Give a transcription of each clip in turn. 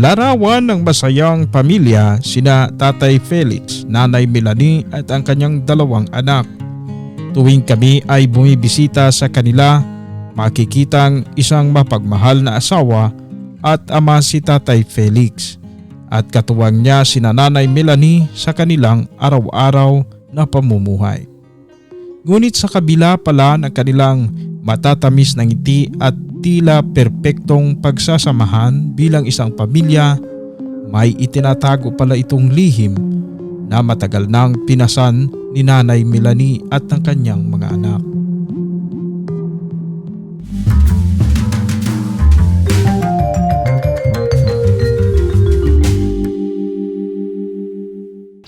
Larawan ng masayang pamilya sina Tatay Felix, Nanay Melanie at ang kanyang dalawang anak. Tuwing kami ay bumibisita sa kanila, makikitang isang mapagmahal na asawa at ama si Tatay Felix. At katuwang niya si Nanay Melanie sa kanilang araw-araw na pamumuhay. Ngunit sa kabila pala ng kanilang matatamis na ngiti at tila perpektong pagsasamahan bilang isang pamilya, may itinatago pala itong lihim na matagal nang pinasan ni Nanay Melanie at ng kanyang mga anak.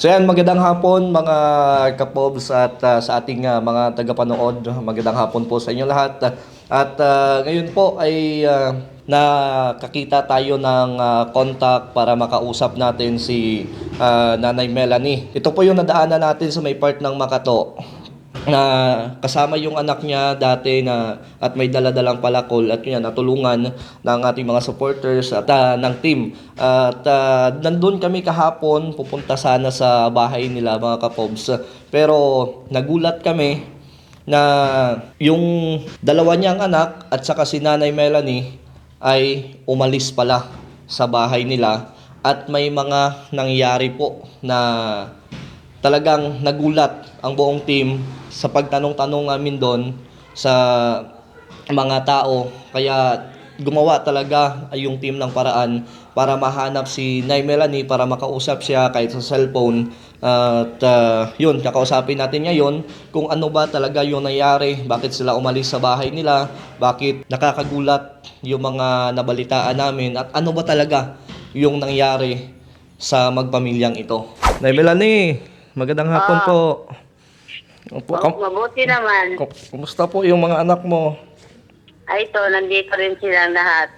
So yan, magandang hapon mga kapobs at ah, sa ating ah, mga tagapanood. Magandang hapon po sa inyo lahat. At ah, ngayon po ay ah, nakakita tayo ng ah, contact para makausap natin si ah, Nanay Melanie. Ito po yung nadaanan natin sa may part ng Makato na kasama yung anak niya dati na at may daladalang palakol at yun natulungan ng ating mga supporters at ah, ng team. At ah, nandun kami kahapon pupunta sana sa bahay nila mga kapobs. Pero nagulat kami na yung dalawa niyang anak at saka si Nanay Melanie ay umalis pala sa bahay nila. At may mga nangyari po na talagang nagulat ang buong team sa pagtanong-tanong namin doon sa mga tao. Kaya gumawa talaga yung team ng paraan para mahanap si Nay Melanie para makausap siya kahit sa cellphone. At ah, yun, kakausapin natin ngayon kung ano ba talaga yung nangyari, bakit sila umalis sa bahay nila, bakit nakakagulat yung mga nabalitaan namin at ano ba talaga yung nangyari sa magpamilyang ito. Nay Melanie, magandang hapon Ah. po. Opo, kam- Mabuti naman. Kum- Kumusta po yung mga anak mo? Ay, ito, nandito rin silang lahat.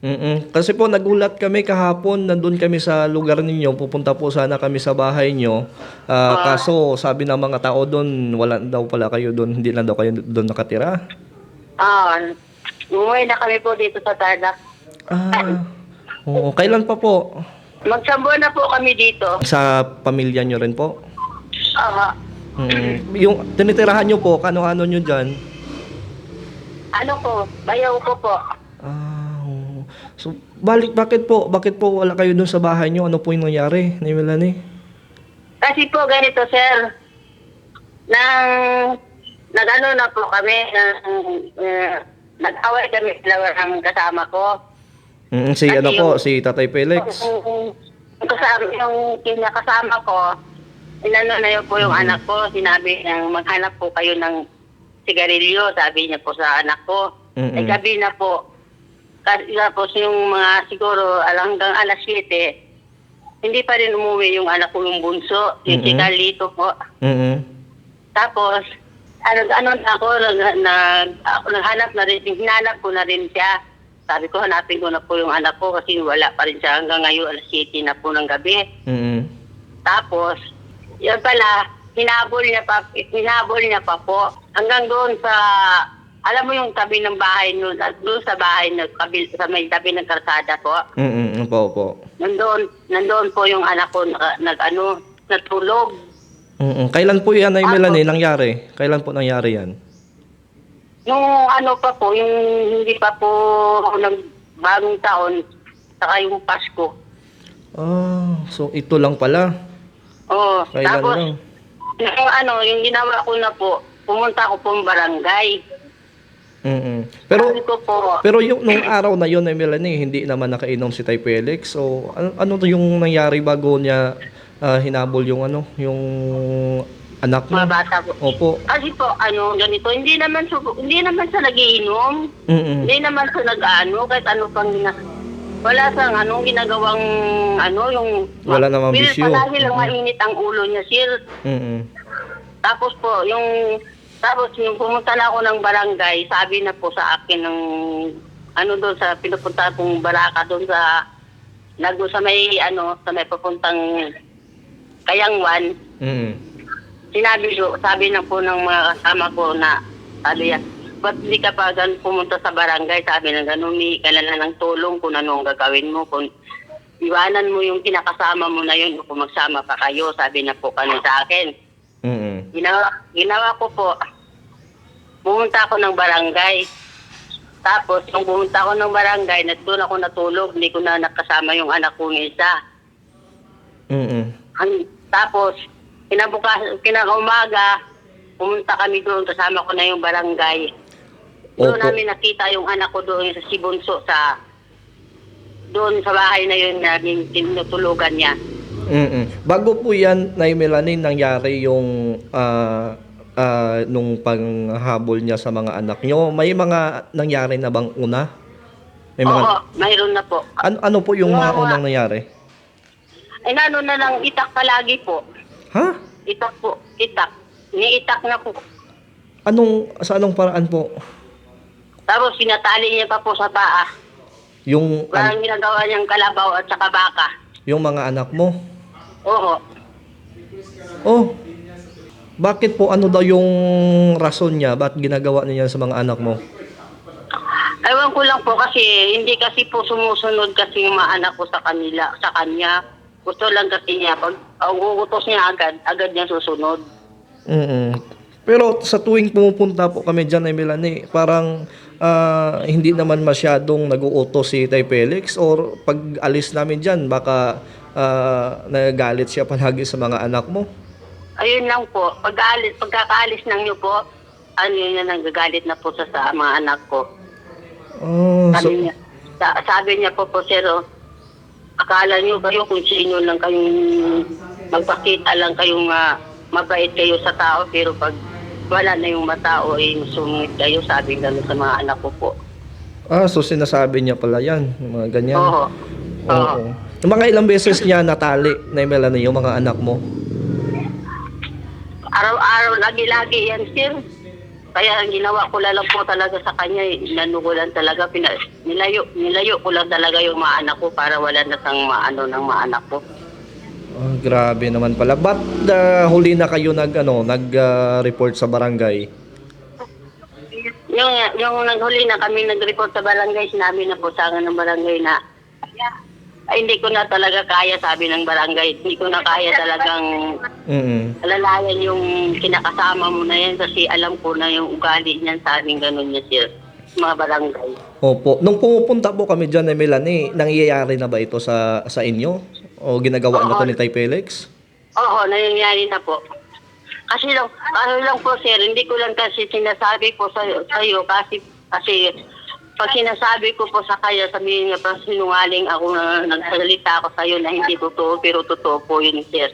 mm Kasi po nagulat kami kahapon, nandun kami sa lugar ninyo, pupunta po sana kami sa bahay nyo. Ah, kaso sabi ng mga tao doon, wala daw pala kayo doon, hindi lang daw kayo doon nakatira. Ah, umuwi na kami po dito sa Tarlac. Ah, oo. Kailan pa po? Magsambo na po kami dito. Sa pamilya nyo rin po? Ah, Mm, yung tinitirahan nyo po, kano-ano nyo dyan? ano po, bayaw ko po. Ah, oo. So, balik, bakit po, bakit po wala kayo doon sa bahay nyo? Ano po yung nangyari, ni Melanie? Kasi po ganito, sir. Nang nag-ano na po kami, nang, uh, nag-away kami dalawa ng kasama ko. Mm, si Kasi ano po, yung- si Tatay Felix. Yung, yung kasama, yung kinakasama ko, inano na yun po yung anak ko, sinabi niyang maghanap po kayo ng sigarilyo, sabi niya po sa anak ko. Mm-mm. Eh gabi na po, kasi tapos yung mga siguro hanggang alas 7, hindi pa rin umuwi yung anak ko yung bunso, yung si Mm-mm. Carlito po. Mm Tapos, ano, ano na ako, nag, nag, ako, naghanap na rin, hinanap ko na rin siya. Sabi ko, hanapin ko na po yung anak ko kasi wala pa rin siya hanggang ngayon, alas 7 na po ng gabi. mm Tapos, yun pala, hinabol niya pa, hinabol niya pa po. Hanggang doon sa, alam mo yung tabi ng bahay nyo, doon sa bahay, na, kabil, sa may tabi ng karsada po. mm Opo, opo. Nandoon, nandoon po yung anak ko, nag, nag ano, natulog. mm Kailan po yan ay Ako. Melanie nangyari? Kailan po nangyari yan? Nung ano pa po, yung hindi pa po nag bagong taon, saka yung Pasko. Ah, so ito lang pala. Oo. Kailan Tapos, lang? yung ano, yung ginawa ko na po, pumunta ako pong barangay. mm Pero Sabi ko po, pero yung nung araw na yon ay Melanie, hindi naman nakainom si Tay Felix. So ano, ano to yung nangyari bago niya ah, hinabol yung ano, yung anak mo? mga bata po. Opo. Kasi po, ano, ganito, hindi naman hindi naman siya nagiinom. mm Hindi naman siya nag-ano, kahit ano pang gina... Wala siyang anong ginagawang ano, yung... Wala namang Pero bisyo. Dahil lang mainit ang ulo niya, sir. mm Tapos po, yung tapos yung pumunta na ako ng barangay, sabi na po sa akin ng ano doon sa pinupunta kong baraka doon sa nagdo sa may ano sa may papuntang Kayangwan. mm Sinabi ko, sabi na po ng mga kasama ko na yan, ba't hindi ka pa gan pumunta sa barangay? Sabi na gano'n, humingi ka na lang ng tulong kung ano ang gagawin mo. Kung iwanan mo yung kinakasama mo na yun kung magsama pa kayo, sabi na po kami sa akin. Mm-mm. Ginawa, ginawa ko po, pumunta ako ng barangay. Tapos, nung pumunta ako ng barangay, na doon ako natulog, hindi ko na nakasama yung anak kong isa. Hang- Tapos, kinabukas, kinakaumaga, pumunta kami doon, kasama ko na yung barangay. Doon Opo. namin nakita yung anak ko doon sa Sibunso sa doon sa bahay na yun na tinutulugan niya. Mm-mm. Bago po yan, Nay Melanie, nangyari yung ah, ah, nung panghabol niya sa mga anak nyo, may mga nangyari na bang una? May mga, Oo, mayroon na po. ano, ano po yung mga Wala. unang nangyari? Ay, ano na lang, itak palagi po. Ha? Itak po, itak. Niitak na po. Anong, sa anong paraan po? Tapos sinatali niya pa po sa paa. Yung, an- Parang ginagawa niyang kalabaw at saka baka. yung mga anak mo? Oo. Oh, bakit po ano daw yung rason niya? Ba't ginagawa niya yan sa mga anak mo? Ewan ko lang po kasi hindi kasi po sumusunod kasi yung mga anak ko sa kanila, sa kanya. Gusto lang kasi niya, pag ang uutos niya agad, agad niya susunod. mm Pero sa tuwing pumupunta po kami dyan, ay Melanie, parang ah, hindi naman masyadong nag-uutos si Tay Felix or pag alis namin dyan, baka ah, nagagalit siya palagi sa mga anak mo. Ayun lang po, pag-aalis, pagkakaalis ng niyo po, ano yun na nagagalit na po sa, sa mga anak ko. Oh, so, Sabi niya, sa- sabi niya po po, sir, oh, akala niyo kayo kung sino lang kayong magpakita lang kayong ah, mabait kayo sa tao, pero pag wala na yung matao, eh, sumungit kayo, sabi gano'n sa mga anak ko po. ah, so sinasabi niya pala yan, yung mga ganyan. Oo. Oo. Oo. Yung mga ilang beses niya natali na Melanie, yung mga anak mo. Araw-araw, lagi-lagi yan, sir. Kaya ang ginawa ko lang po talaga sa kanya, eh, lang talaga, pina, nilayo, nilayo ko lang talaga yung mga anak ko para wala na sang maano ng mga anak ko. Ah, grabe naman pala. Ba't ah, huli na kayo nag ano, nag-report sa barangay? Yung, yung naghuli na kami nag-report sa barangay, sinabi na po sa akin ng barangay na, ay hindi ko na talaga kaya, sabi ng barangay, hindi ko na kaya talagang Mm. alalayan yung kinakasama mo na yan kasi alam ko na yung ugali niyan, sabing ganun niya sir, mga barangay. Opo. Nung pumupunta po kami diyan na Melanie, nangyayari na ba ito sa sa inyo? O ginagawa na to Oo. ni Tay Felix? Oo, nangyayari na po. Kasi lang, ano lang po sir, hindi ko lang kasi sinasabi po sa iyo kasi kasi pag sinasabi ko po sa kanya, sabihin niya pa sinungaling ako na nagsalita ako sa iyo na hindi totoo, pero totoo po yun sir.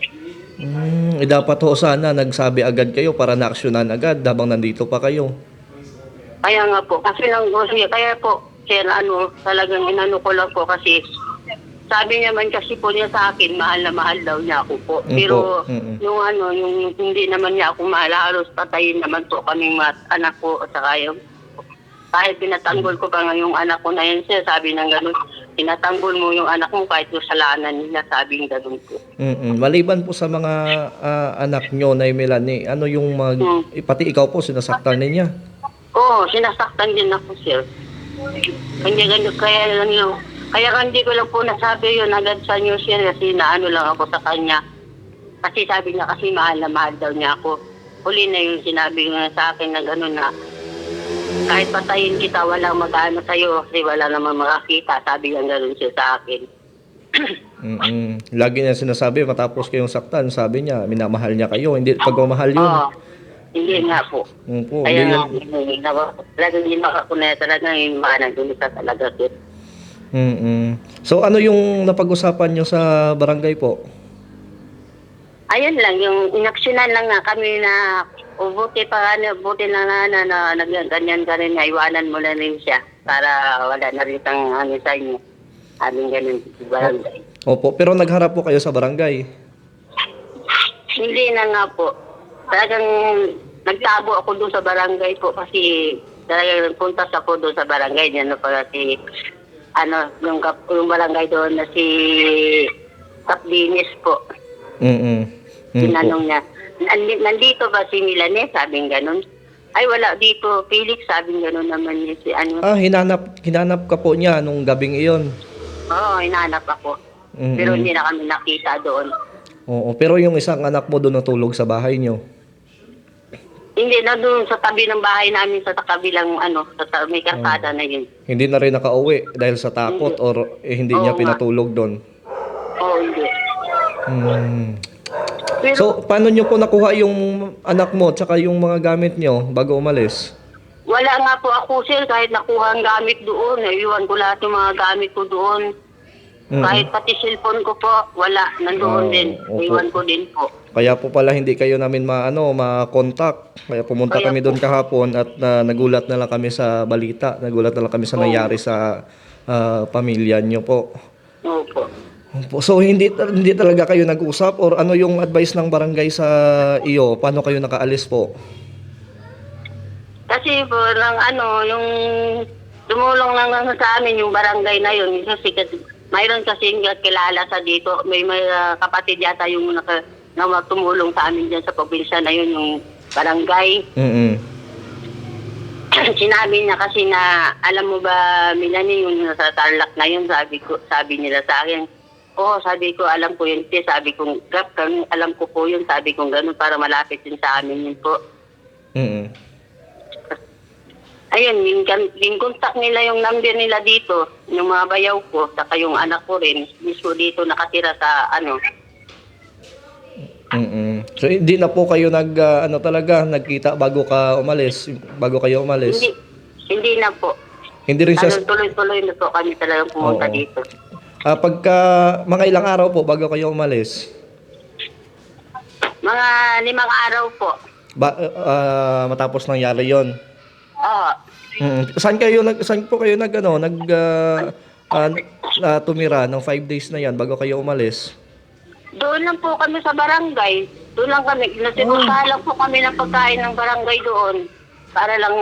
Mm, eh, dapat ho sana nagsabi agad kayo para naaksyonan agad habang nandito pa kayo. Kaya nga po, kasi lang kaya po, sir, ano, talagang inano ko lang po kasi sabi niya man kasi po niya sa akin, mahal na mahal daw niya ako po. Mm Pero po, mm-mm. yung ano, yung hindi naman niya ako mahal, halos patayin naman po kaming mat, anak ko at saka yung kahit pinatanggol ko pa nga yung anak ko na yun siya, sabi ng gano'n, tinatanggol mo yung anak mo kahit yung salanan nila, sabi ng gano'n po. Mm-mm. Maliban po sa mga ah, anak nyo na Melanie, ano yung mag... Mm. pati ikaw po, sinasaktan niya. Oo, sinasaktan din ako, sir. Kanya ganun, kaya lang yun. Kaya hindi ko lang po nasabi yun agad sa news sir kasi naano lang ako sa kanya. Kasi sabi niya kasi mahal na mahal daw niya ako. Huli na yung sinabi niya sa akin na gano'n na kahit patayin kita, walang mag-ano sa'yo kasi wala naman makakita. Sabi niya gano'n siya sa akin. Mm-mm. Lagi niya sinasabi matapos kayong saktan, sabi niya, minamahal niya kayo. Hindi pagmamahal yun. Oo. Hindi nga po. Opo, Kaya hindi nga, yun. talagang ginawa ko na talaga yung mga nandun sa talaga sir. Mm-mm. So ano yung napag-usapan nyo sa barangay po? Ayun lang, yung inaksyonan lang nga kami na o buti pa ano, buti na nga na, na, na ganyan ka rin, iwanan mo na rin siya para wala na rin tang ano sa inyo. Aming ganun, barangay. Opo, pero nagharap po kayo sa barangay. Hindi na nga po. Talagang nagtabo ako doon sa barangay po kasi talagang puntas ako doon sa barangay. Diyan na pala si, ano, yung, kap- yung barangay doon na si Kapdinis po. Mm-mm. Mm. Tinanong niya, "Nandi- nandito ba si Milanes? Sabing ganun. Ay, wala dito. Felix, sabing ganun naman niya si ano. Ah, hinanap, hinanap ka po niya nung gabing iyon. Oo, oh, inaanap ako. Mm-mm. Pero hindi na kami nakita doon. Oo, pero yung isang anak mo doon natulog sa bahay nyo. Hindi na doon sa tabi ng bahay namin sa kabilang ano, sa, may kalsada na yun. Hindi na rin nakauwi dahil sa takot or eh, hindi niya Oo nga. pinatulog doon. Oo, hindi. Hmm. Pero, So, paano nyo po nakuha yung anak mo tsaka yung mga gamit nyo bago umalis? wala nga po ako sir, kahit nakuha ang gamit doon, naiwan ko lahat yung mga gamit ko doon. Mm. Kahit pati cellphone ko po, wala, nandoon Oo, din. opo. Naiwan ko din po. Kaya po pala hindi kayo namin maano, ma-contact. Kaya pumunta Kaya kami doon kahapon at na, nagulat na lang kami sa balita. Nagulat na lang kami sa Oo. nangyari sa ah, pamilya nyo po. Opo. Opo. So hindi hindi talaga kayo nag-usap or ano yung advice ng barangay sa iyo? Paano kayo nakaalis po? Kasi po, lang ano, yung tumulong lang sa amin yung barangay na yun. Kasi kasi mayroon kasi kilala sa dito. May, may ah, kapatid yata yung naka, na tumulong sa amin dyan sa probinsya na yun, yung barangay. Mm. Sinabi niya kasi na, alam mo ba, Milani, yung sa Tarlac na yun, sabi, ko, sabi nila sa akin, Oo, sabi ko, alam ko yun. Te, Sabi ko, ganun, alam ko po yun. Sabi ko, ganun, para malapit din sa amin yun po. Mm. Ayun, yung, yung contact nila yung number nila dito, yung mga bayaw ko, saka yung anak ko rin, mismo dito nakatira sa ano. Mm. So hindi na po kayo nag ah, ano talaga nagkita bago ka umalis, bago kayo umalis. Hindi, hindi na po. Hindi rin siya Ano, tuloy-tuloy na po kami talagang pumunta Oo. dito. Ah, pagka mga ilang araw po bago kayo umalis. Mga limang araw po. Ba, ah, matapos nangyari 'yon. Oo. Mm. Saan kayo nag saan po kayo nag ano, nag ah, ah, ah, tumira ng five days na 'yan bago kayo umalis? Doon lang po kami sa barangay. Doon lang kami. Nasipuntahan lang po kami ng pagkain ng barangay doon. Para lang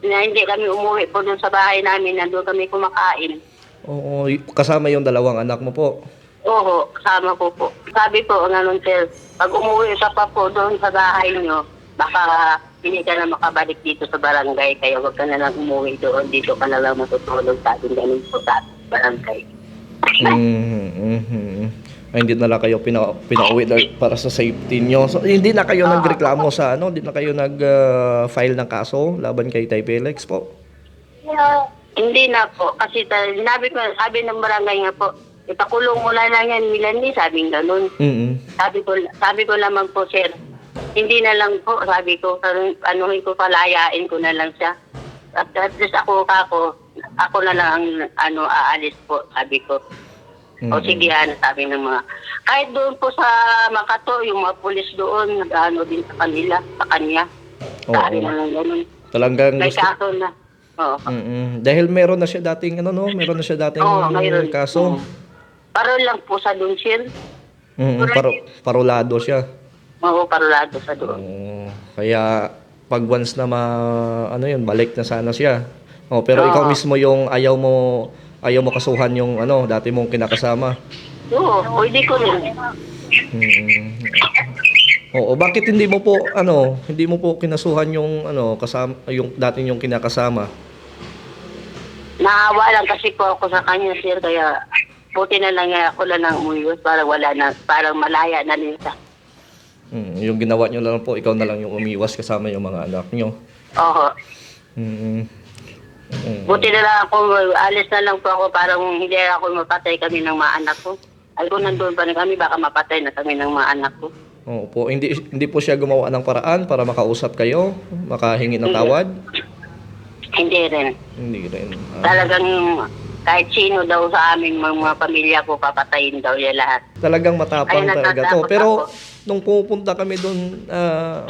na hindi kami umuwi po doon sa bahay namin. Nandun kami kumakain. Oo, kasama yung dalawang anak mo po. Oo, kasama ko po. Sabi po, ganun sir, pag umuwi ka pa po doon sa bahay nyo, baka hindi ka na makabalik dito sa barangay, kaya huwag ka na lang umuwi doon, dito ka na lang matutulog sa ating ganun po sa barangay. Mhm. Ay, hindi na lang kayo pina, pinauwi para sa safety nyo. So, hindi na kayo nagreklamo sa ano, hindi na kayo nag-file ng kaso laban kay Tay Felix po. Hindi na po, kasi sinabi ko, sabi ng barangay nga po, ipakulong mo na lang yan, Milani, sabi ng ganun. Mhm. Sabi ko, sabi ko naman po, sir, hindi na lang po, sabi ko, anuhin ko, palayain ko na lang siya. At at least ako, ako, ako na lang ang ano, aalis po, sabi ko. O Mm-mm. sige, ano, sabi ng mga, kahit doon po sa Makato, yung mga pulis doon, nag-ano din sa kanila, sa kanya. Sabi Oo. na lang ganun. Talagang May gusto. kaso na. Oo. Mhm. Dahil meron na siya dating ano no, meron na siya dating Oo, mayroon. kaso. Oo. Parol lang po sa doon, sir. Mhm. Paro, parolado siya. Oo, parolado sa doon. Oo. Kaya pag once na ma ano yun, balik na sana siya. Oh, pero Oo. ikaw mismo yung ayaw mo ayaw mo kasuhan yung ano, dati mong kinakasama. Oo, pwede ko rin. Mm. Oo, bakit hindi mo po ano, hindi mo po kinasuhan yung ano, kasama yung dati yung kinakasama? Naawa lang kasi po ako sa kanya, sir, kaya buti na lang ako lang nang umuwi para wala na, parang malaya na rin siya. Mm, yung ginawa niyo lang po, ikaw na lang yung umiwas kasama yung mga anak niyo. Oo. Mm. Mm. Buti na lang ako, alis na lang po ako parang hindi ako mapatay kami ng mga anak ko. Ay kung nandun pa rin kami, baka mapatay na kami ng mga anak ko. Oo po, hindi hindi po siya gumawa ng paraan para makausap kayo, makahingi ng tawad. Hindi rin. Hindi rin. Ah, Talagang kahit sino daw sa amin, mga, pamilya ko, papatayin daw niya lahat. talagang matapang Ayun, talaga to. Pero ako. nung pupunta kami doon ah,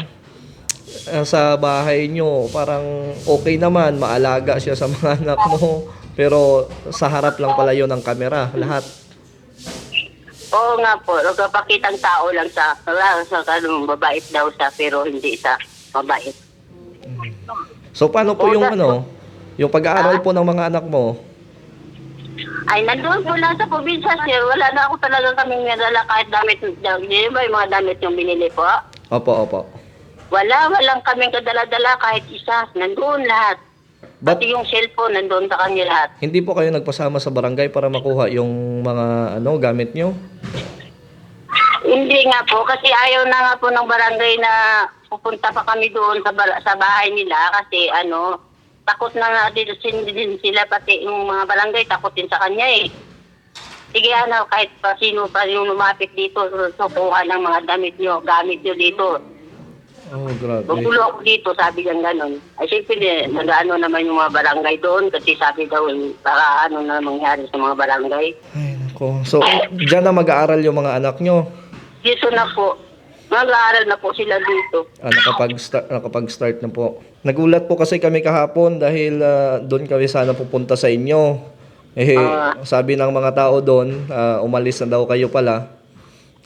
ah, sa bahay nyo, parang okay naman, maalaga siya sa mga anak mo. Pero sa harap lang pala yon ng kamera, lahat. Oo nga po, nagpapakitang tao lang sa, wala, sa kanong mabait daw siya, pero hindi siya mabait. So paano po yung ano, yung pag-aaral po ng mga anak mo? Ay, nandun po lang sa probinsya, sir. Wala na ako talaga kaming nadala kahit damit. Hindi ba yung mga damit yung binili po? Opo, opo. Wala, walang kaming kadala-dala kahit isa. Nandun lahat. But- Pati yung cellphone, nandun sa kanya lahat. Hindi po kayo nagpasama sa barangay para makuha yung mga ano gamit nyo? Hindi nga po, kasi ayaw na nga po ng barangay na pupunta pa kami doon sa, bar- sa bahay nila kasi ano, takot na nga din, din sila pati yung mga barangay, takot din sa kanya eh. Sige ano, kahit pa sino pa yung lumapit dito, sukuha ng mga damit nyo, gamit nyo dito. Oh, grabe. Gugulo ako dito, sabi niya gano'n. Ay siyempre, nag-ano naman yung mga barangay doon kasi sabi daw, eh, para ano na mangyari sa mga barangay. Ay, nako. So, diyan na mag-aaral yung mga anak nyo. Dito na po, mag-aaral na po sila dito. Ah, nakapag-start, nakapag-start na po. Nagulat po kasi kami kahapon dahil ah, doon kami sana pupunta sa inyo. Eh, Ah. sabi ng mga tao doon, ah, umalis na daw kayo pala.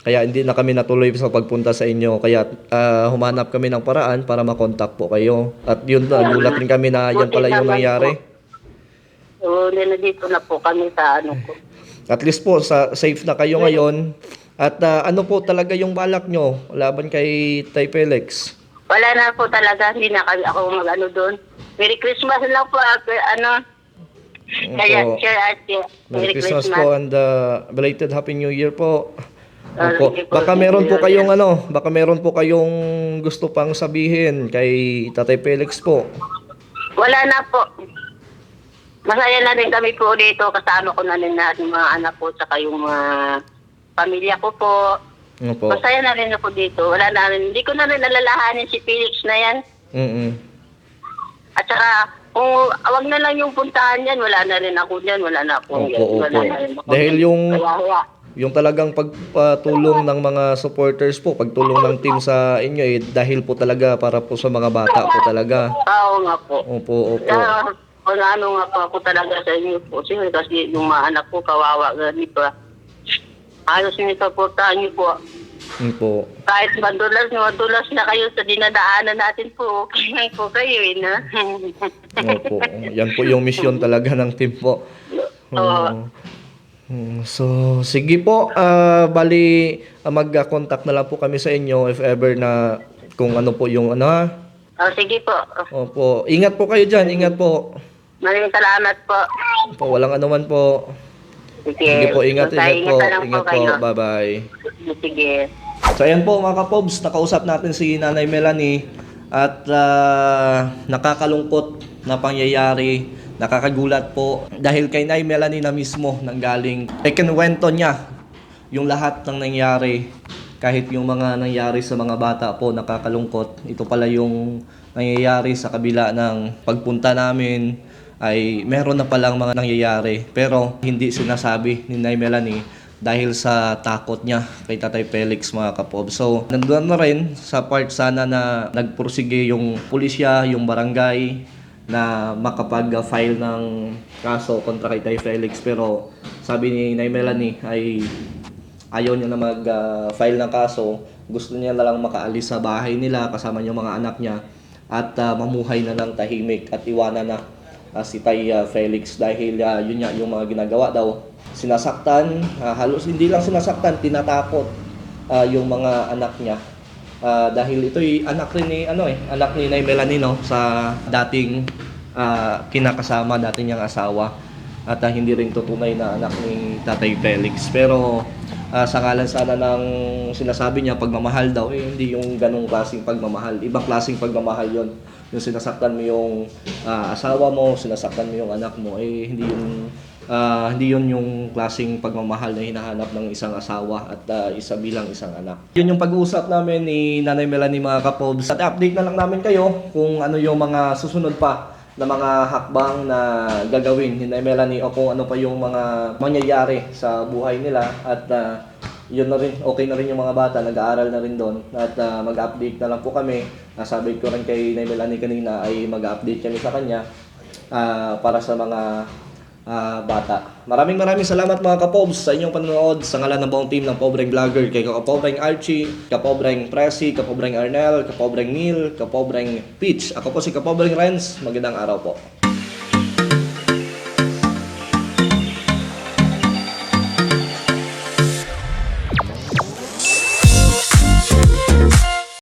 Kaya hindi na kami natuloy sa pagpunta sa inyo. Kaya ah, humanap kami ng paraan para makontak po kayo. At yun, nagulat rin kami na yan pala yung nangyari. So, na dito na po kami sa ano ko. At least po, sa, safe na kayo ngayon. At ah, ano po talaga yung balak nyo laban kay Tay Felix? Wala na po talaga, hindi na kami ako mag-ano doon. Merry Christmas lang po, ah, ano. Kaya, Opo. sure, ate. Merry Christmas, po and uh, belated Happy New Year po. Opo. po, Baka meron po kayong ano, baka meron po kayong gusto pang sabihin kay Tatay Felix po. Wala na po. Masaya na rin kami po dito. Kasama ko na rin lahat mga anak ko saka yung mga pamilya ko po. Opo. Masaya na rin ako dito. Wala na rin. Hindi ko na rin nalalahanin si Felix na yan. Mm. At saka, kung awag na lang yung puntahan yan, wala na rin ako dyan. Wala na ako. Opo, wala opo. na rin ako Dahil dyan. yung- Kaya. Yung talagang pagpatulong ng mga supporters po, pagtulong ng team sa inyo eh, dahil po talaga para po sa mga bata po talaga. Oo nga po. Opo, opo. Kaya, kung ano nga po ako talaga sa inyo po. Siyempre, kasi yung mga anak ko, kawawa nga di ba? Ayos supportahan niyo po. Opo. Kahit madulas, madulas na kayo sa dinadaanan natin po, okay lang po kayo eh, na? Opo. Yan po yung mission talaga ng team po. Oo. Mm, So, sige po. ah, bali, ah, mag-contact na lang po kami sa inyo if ever na kung ano po yung ano ha. Oh, sige po. Opo. Ingat po kayo dyan. Ingat po. Maraming salamat po. Po, walang anuman po. Sige, Sige po, ingat, Basta ingat po. lang Ingat po. Bye-bye. Sige. So ayan po mga kapobs, nakausap natin si Nanay Melanie at ah, nakakalungkot na pangyayari, nakakagulat po dahil kay Nanay Melanie na mismo nanggaling, kinuwento niya yung lahat ng nangyari kahit yung mga nangyari sa mga bata po nakakalungkot. Ito pala yung nangyayari sa kabila ng pagpunta namin ay meron na palang mga nangyayari pero hindi sinasabi ni Nay Melanie dahil sa takot niya kay Tatay Felix mga kapob. So, nandun na rin sa part sana na nagpursige yung pulisya, yung barangay na makapag-file ng kaso kontra kay Tatay Felix. Pero sabi ni Nay Melanie ay ayaw niya na mag-file ng kaso. Gusto niya na lang makaalis sa bahay nila kasama yung mga anak niya at ah, mamuhay na lang tahimik at iwanan na ah, si Tay ah, Felix dahil ah, yun nga yung mga ginagawa daw. Sinasaktan, ah, halos hindi lang sinasaktan, tinatakot ah, yung mga anak niya. Ah, dahil ito'y anak rin ni ano eh, anak ni Nay Melanie no sa dating ah, kinakasama dating niyang asawa at ah, hindi rin tutunay na anak ni Tatay Felix. Pero ah, sa ngalan sana ng sinasabi niya pagmamahal daw eh hindi yung ganong klaseng pagmamahal. Ibang klaseng pagmamahal 'yon. Yung sinasaktan mo yung ah, asawa mo, sinasaktan mo yung anak mo eh hindi yung ah, hindi yun yung klaseng pagmamahal na hinahanap ng isang asawa at ah, isa bilang isang anak. Yun yung pag-uusap namin ni Nanay Melanie mga kapobs. At update na lang namin kayo kung ano yung mga susunod pa na mga hakbang na gagawin ni Nanay Melanie o kung ano pa yung mga mangyayari sa buhay nila at ah, yun na rin, okay na rin yung mga bata, nag-aaral na rin doon at ah, mag-update na lang po kami. Nasabi ko rin kay Nay kanina ay mag-update kami sa kanya ah, para sa mga ah, bata. Maraming maraming salamat mga kapobs sa inyong panonood sa ngalan ng buong team ng Pobreng Vlogger kay Kapobreng Archie, Kapobreng Presi, Kapobreng Arnel, Kapobreng Neil, Kapobreng Peach. Ako po si Kapobreng Renz. Magandang araw po.